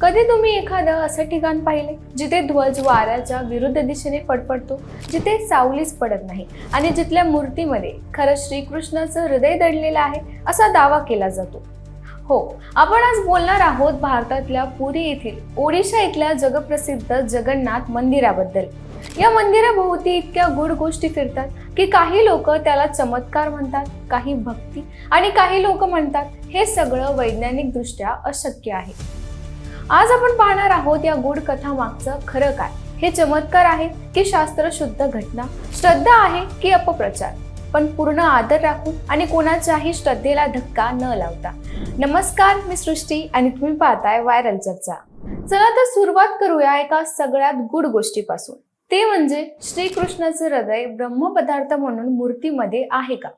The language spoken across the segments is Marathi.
कधी तुम्ही एखादं असं ठिकाण पाहिले जिथे ध्वज वाऱ्याच्या विरुद्ध दिशेने फडफडतो जिथे सावलीच पडत नाही आणि जिथल्या मूर्तीमध्ये खरं श्रीकृष्णाचं हृदय दडलेलं आहे असा दावा केला जातो? हो आपण आज बोलणार आहोत भारतातल्या पुरी येथील ओडिशा इथल्या जगप्रसिद्ध जगन्नाथ मंदिराबद्दल. या मंदिराभोवती इतक्या गुड गोष्टी फिरतात की काही लोक त्याला चमत्कार म्हणतात काही भक्ती आणि काही लोक म्हणतात हे सगळं वैज्ञानिकदृष्ट्या अशक्य आहे. आज आपण पाहणार आहोत या गूढ कथा मागचं खरं काय? हे चमत्कार आहे की शास्त्रशुद्ध घटना? श्रद्धा आहे की अपप्रचार? पण पूर्ण आदर राखून आणि कोणाच्याही श्रद्धेला धक्का न लावता. नमस्कार मी सृष्टी आणि तुम्ही पाहताय व्हायरल चर्चा. चला तर सुरुवात करूया एका सगळ्यात गुड गोष्टीपासून. ते म्हणजे श्रीकृष्णाचं हृदय ब्रह्मपदार्थ म्हणून मूर्तीमध्ये आहे का?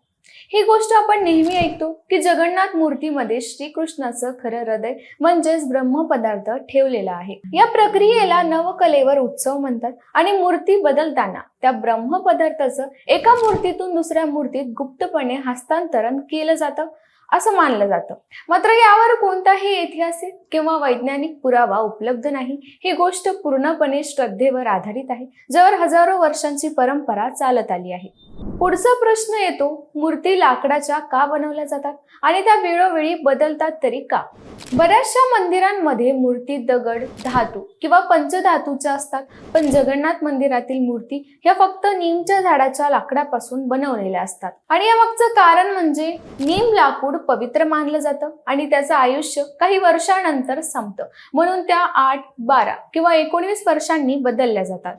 ही गोष्ट आपण नेहमी ऐकतो की जगन्नाथ मूर्तीमध्ये श्रीकृष्णाचं खरं हृदय म्हणजेच ब्रह्मपदार्थ ठेवलेला आहे. या प्रक्रियेला नवकलेवर उत्सव म्हणतात आणि मूर्ती बदलताना त्या ब्रह्मपदार्थाचं एका मूर्तीतून दुसऱ्या मूर्तीत गुप्तपणे हस्तांतरण केलं जातं. असं मानलं जातं. मात्र यावर कोणताही ऐतिहासिक किंवा वैज्ञानिक पुरावा उपलब्ध नाही. ही गोष्ट पूर्णपणे श्रद्धेवर आधारित आहे. जर हजारो वर्षांची परंपरा चालत आली आहे. पुढचा प्रश्न येतो मूर्ती लाकडाच्या का बनवल्या जातात? आणि त्या वेळोवेळी बदलतात तरी का? बऱ्याचशा मंदिरांमध्ये मूर्ती दगड धातू किंवा पंचधातूच्या असतात पण जगन्नाथ मंदिरातील मूर्ती ह्या फक्त नीमच्या झाडाच्या लाकडापासून बनवलेल्या असतात. आणि या मागचं कारण म्हणजे नीम लाकूड पवित्र मानलं जातं आणि त्याचं आयुष्य काही वर्षानंतर संपतं. म्हणून त्या आठ बारा किंवा एकोणवीस वर्षांनी बदलल्या जातात.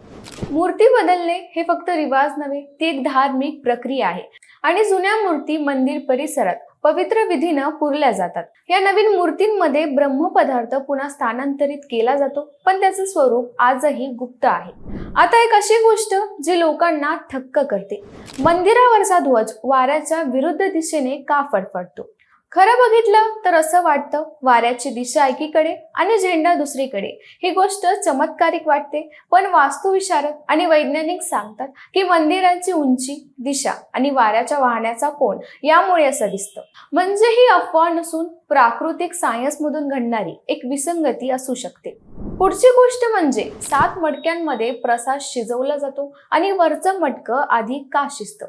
मूर्ती बदलणे हे फक्त रिवाज नव्हे ती एक धार्मिक प्रक्रिया आहे. आणि जुन्या मूर्ती मंदिर परिसरात पवित्र विधीनं पुरल्या जातात. या नवीन मूर्तींमध्ये ब्रह्मपदार्थ पुन्हा स्थानांतरित केला जातो पण त्याचं स्वरूप आजही गुप्त आहे. आता एक अशी गोष्ट जी लोकांना थक्क करते. मंदिरावरचा ध्वज वाऱ्याच्या विरुद्ध दिशेने का फडफडतो? खरं बघितलं तर असं वाटतं वाऱ्याची दिशा एकीकडे आणि झेंडा दुसरीकडे. ही गोष्ट चमत्कारिक वाटते पण वास्तुविशारद आणि वैज्ञानिक सांगतात की मंदिरांची उंची दिशा आणि वाऱ्याच्या वाहण्याचा कोण यामुळे असं दिसतं. म्हणजे ही अफवा नसून प्राकृतिक सायन्समधून घडणारी एक विसंगती असू शकते. पुढची गोष्ट म्हणजे सात मडक्यांमध्ये प्रसाद शिजवला जातो आणि वरचं मटकं आधी का शिजतं?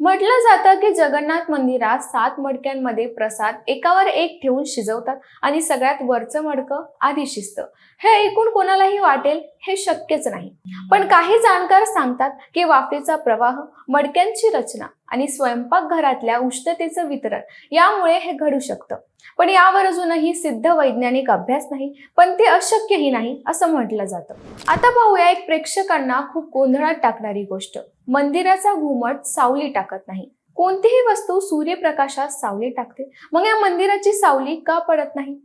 म्हटलं जातं की जगन्नाथ मंदिरात सात मडक्यांमध्ये प्रसाद एकावर एक ठेवून शिजवतात आणि सगळ्यात वरचं मडकं आधी शिजतं. हे ऐकून कोणालाही वाटेल हे शक्यच नाही. पण काही जाणकार सांगतात की वाफेचा प्रवाह मडक्यांची रचना आणि स्वयंपाकघरातल्या उष्णतेचं वितरण यामुळे हे घडू शकतं. पण यावर अजूनही सिद्ध वैज्ञानिक अभ्यास नाही पण ते अशक्यही नाही असं म्हटलं जातं. आता पाहूया एक प्रेक्षकांना खूप गोंधळात टाकणारी गोष्ट. मंदिराचा घुमट सावली टाकत नाही. कोणतीही वस्तू सूर्यप्रकाशात सावली टाकते. मग या मंदिराची सावली का पडत नाही?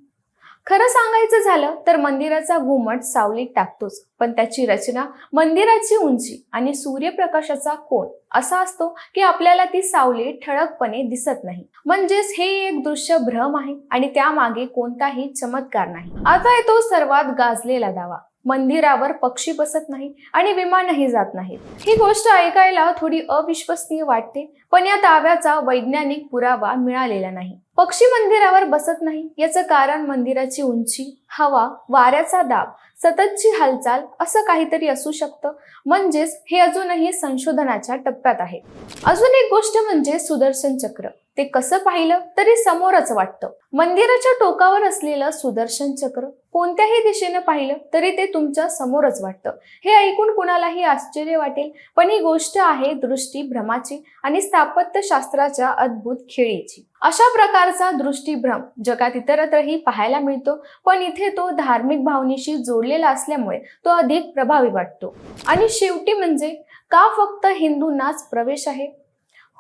खरं सांगायचं झालं तर मंदिराचा घुमट सावलीत टाकतोच. पण त्याची रचना मंदिराची उंची आणि सूर्यप्रकाशाचा कोण असा असतो की आपल्याला ती सावली ठळकपणे दिसत नाही. म्हणजेच हे एक दृश्य भ्रम आहे आणि त्यामागे कोणताही चमत्कार नाही. आता येतो सर्वात गाजलेला दावा. मंदिरावर पक्षी बसत नाही आणि विमानही जात नाहीत. ही गोष्ट ऐकायला थोडी अविश्वसनीय वाटते पण या दाव्याचा वैज्ञानिक पुरावा मिळालेला नाही. पक्षी मंदिरावर बसत नाही याचं कारण मंदिराची उंची हवा वाऱ्याचा दाब सततची हालचाल असं काहीतरी असू शकतं. म्हणजेच हे अजूनही संशोधनाच्या टप्प्यात आहे. अजून एक गोष्ट म्हणजे सुदर्शन चक्र. ते कसं पाहिलं तरी समोरच वाटतं. मंदिराच्या टोकावर असलेलं सुदर्शन चक्र कोणत्याही दिशेनं पाहिलं तरी ते तुमच्या समोरच वाटतं. हे ऐकून कुणालाही आश्चर्य वाटेल पण ही गोष्ट आहे दृष्टी भ्रमाची आणि स्थापत्यशास्त्राच्या अद्भुत खेळीची. अशा प्रकारचा दृष्टीभ्रम जगात इतरत्रही पाहायला मिळतो पण इथे तो धार्मिक भावनेशी जोडलेला असल्यामुळे तो अधिक प्रभावी वाटतो. आणि शेवटी म्हणजे का फक्त हिंदूंनाच प्रवेश आहे?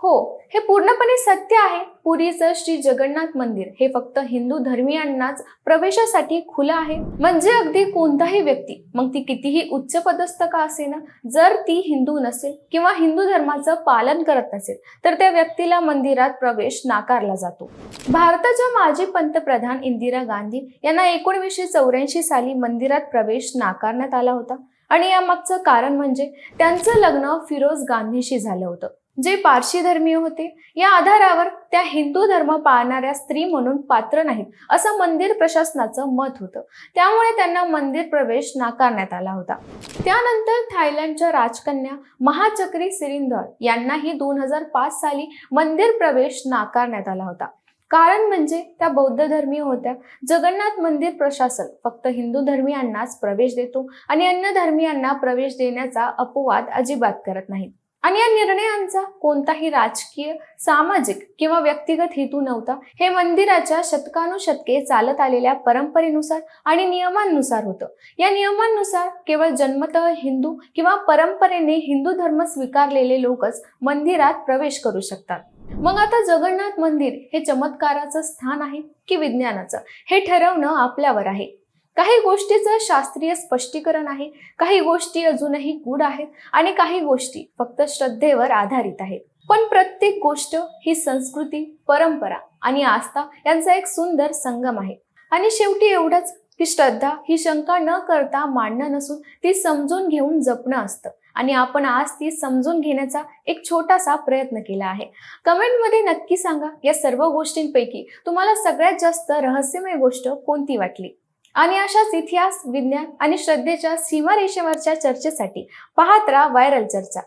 हो हे पूर्णपणे सत्य आहे. पुरीचं श्री जगन्नाथ मंदिर हे फक्त हिंदू धर्मीयांनाच प्रवेशासाठी खुलं आहे. म्हणजे अगदी कोणताही व्यक्ती मग ती कितीही उच्च पदस्थ का असेना जर ती हिंदू नसेल किंवा हिंदू धर्माचं पालन करत नसेल तर त्या व्यक्तीला मंदिरात प्रवेश नाकारला जातो. भारताच्या माजी पंतप्रधान इंदिरा गांधी यांना एकोणीसशे चौऱ्याऐंशी साली मंदिरात प्रवेश नाकारण्यात आला होता. आणि यामागचं कारण म्हणजे त्यांचं लग्न फिरोज गांधीशी झालं होतं. जे पारशी धर्मीय होते या आधारावर त्या हिंदू धर्म पाळणाऱ्या स्त्री म्हणून पात्र नाहीत असं मंदिर प्रशासनाचं मत होतं. त्यामुळे त्यांना मंदिर प्रवेश नाकारण्यात आला होता. त्यानंतर थायलंडच्या राजकन्या महाचक्री सिरिंदर यांनाही दोन हजार पाच साली मंदिर प्रवेश नाकारण्यात आला होता. कारण म्हणजे त्या बौद्ध धर्मीय होत्या. जगन्नाथ मंदिर प्रशासन फक्त हिंदू धर्मियांनाच प्रवेश देतो आणि अन्य धर्मियांना प्रवेश देण्याचा अपवाद अजिबात करत नाहीत. आणि या निर्णयांचा कोणताही राजकीय सामाजिक किंवा व्यक्तिगत हेतू नव्हता. हे मंदिराच्या शतकानुशतके चालत आलेल्या परंपरेनुसार आणि नियमांनुसार होतं. या नियमांनुसार केवळ जन्मत हिंदू किंवा परंपरेने हिंदू धर्म स्वीकारलेले लोकच मंदिरात प्रवेश करू शकतात. मग आता जगन्नाथ मंदिर हे चमत्काराचं स्थान आहे की विज्ञानाचं? हे ठरवणं आपल्यावर आहे. काही गोष्टीचं शास्त्रीय स्पष्टीकरण आहे काही गोष्टी अजूनही गूढ आहेत आणि काही गोष्टी फक्त श्रद्धेवर आधारित आहेत. पण प्रत्येक गोष्ट ही संस्कृती परंपरा आणि आस्था यांचा एक सुंदर संगम आहे. आणि शेवटी एवढंच की श्रद्धा ही शंका न करता मांडणं नसून ती समजून घेऊन जपणं असतं. आणि आपण आज ती समजून घेण्याचा एक छोटासा प्रयत्न केला आहे. कमेंटमध्ये नक्की सांगा या सर्व गोष्टींपैकी तुम्हाला सगळ्यात जास्त रहस्यमय गोष्ट कोणती वाटली? आणि अशाच इतिहास विज्ञान आणि श्रद्धेच्या सीमारेषेवरच्या चर्चेसाठी पाहत राहा व्हायरल चर्चा.